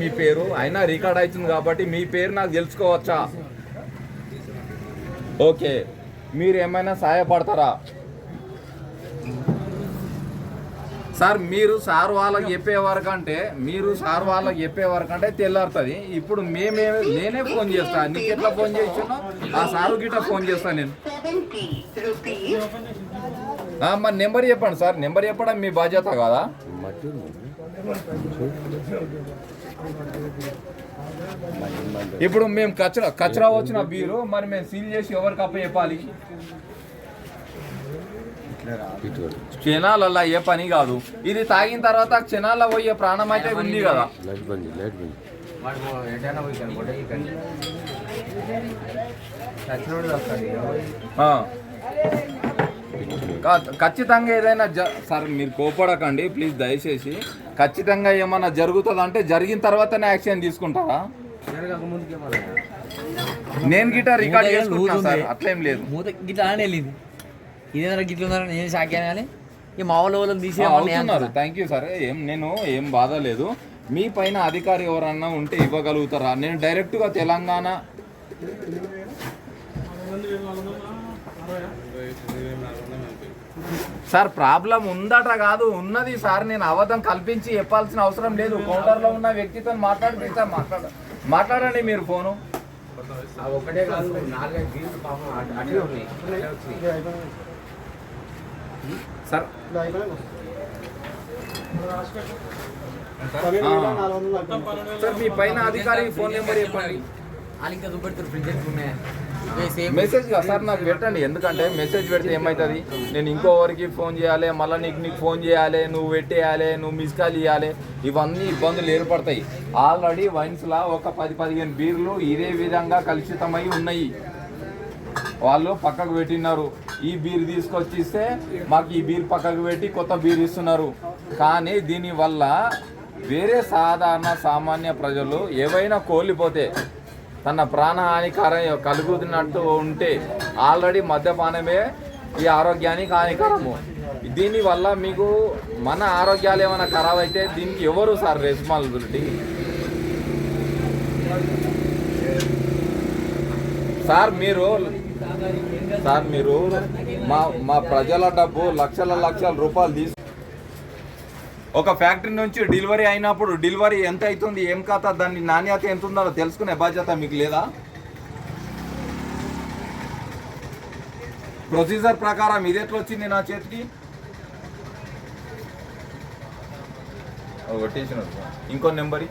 మీ పేరు? అయినా రికార్డ్ అవుతుంది కాబట్టి మీ పేరు నాకు తెలుసుకోవచ్చా? ఓకే. మీరు ఏమైనా సహాయపడతారా? సార్ మీరు సార్ వాళ్ళకి చెప్పే వరకు అంటే మీరు సార్ వాళ్ళకి చెప్పే వరకు అంటే తెల్లారుతుంది. ఇప్పుడు మేమే నేనే ఫోన్ చేస్తా. నీకు ఎట్లా ఫోన్ చేస్తున్నా ఆ సారు గిట్ట ఫోన్ చేస్తా నేను. మరి నెంబర్ చెప్పండి సార్. నెంబర్ చెప్పడం మీ బాధ్యత కదా? ఇప్పుడు మేము కచరా కచరా వచ్చిన బీరు మరి మేము సీల్ చేసి ఎవరికి అప్ప చెప్పాలి? క్షణాలల్లా ఏ పని కాదు. ఇది తాగిన తర్వాత క్షణాల్లో పోయే ప్రాణం అయితే ఉంది కదా. కా- ఖచ్చితంగా ఏదైనా జ సార్ మీరు కోపడకండి ప్లీజ్ దయచేసి. ఖచ్చితంగా ఏమన్నా జరుగుతుంది అంటే జరిగిన తర్వాతనే యాక్షన్ తీసుకుంటారా? నేను గిట్ట రికార్డ్ మూత ఏదో చేసుకుంటున్నా లూజ్ సార్. అట్లేం లేదు. మూత గిట్లా వెళ్ళింది. ఇదేంద్ర గిట్ల ఉందని నేను షాక్ అయ్యాను కానీ ఈ మా వాళ్ళు వాళ్ళని తీసే ఆ, అవుతున్నారు. థ్యాంక్ యూ సార్ ఏం నేను ఏం బాధ లేదు. మీ పైన అధికారి ఎవరన్నా ఉంటే ఇవ్వగలుగుతారా? నేను డైరెక్ట్గా తెలంగాణ సార్ ప్రాబ్లం ఉందట కాదు ఉన్నది సార్ నేను అబద్ధం కల్పించి చెప్పాల్సిన అవసరం లేదు. కౌంటర్లో ఉన్న వ్యక్తితో మాట్లాడితే సార్ మాట్లాడ. మాట్లాడండి మీరు ఫోను. ఒకటే కాదు సార్. సార్ మీ పైన అధికారి ఫోన్ నెంబర్ చెప్పండి. ఫ్రిడ్జ్ ఉన్నాయా మెసేజ్ సార్ నాకు పెట్టండి. ఎందుకంటే మెసేజ్ పెడితే ఏమవుతుంది నేను ఇంకోవరికి ఫోన్ చేయాలి మళ్ళీ నీకు నీకు ఫోన్ చేయాలి నువ్వు పెట్టేయాలి నువ్వు మిస్ కాల్ ఇవ్వాలి ఇవన్నీ ఇబ్బందులు ఏర్పడతాయి. ఆల్రెడీ వైన్స్లా ఒక పది పదిహేను బీర్లు ఇదే విధంగా కలుషితమై ఉన్నాయి. వాళ్ళు పక్కకు పెట్టినారు ఈ బీర్ తీసుకొచ్చిస్తే మాకు ఈ బీర్ పక్కకు పెట్టి కొత్త బీర్ ఇస్తున్నారు. కానీ దీనివల్ల వేరే సాధారణ సామాన్య ప్రజలు ఏవైనా కోల్పోతే తన ప్రాణహానికరం కలుగుతున్నట్టు ఉంటే ఆల్రెడీ మద్యపానమే ఈ ఆరోగ్యానికి హానికరము. దీనివల్ల మీకు మన ఆరోగ్యాలు ఏమైనా ఖరాబ్ అయితే దీనికి ఎవరు సార్ రెస్పాన్సిబిలిటీ సార్ మీరు సార్ మీరు మా మా ప్రజల డబ్బు లక్షల లక్షల రూపాయలు తీసుకు ఒక ఫ్యాక్టరీ నుంచి డెలివరీ అయినప్పుడు డెలివరీ ఎంత అవుతుంది ఏం కథ దాని నాణ్యత ఎంత ఉందో తెలుసుకునే బాధ్యత మీకు లేదా? ప్రొసీజర్ ప్రకారం ఇది ఎట్లా వచ్చింది నా చేతికి? ఒకటి ఇంకో నెంబర్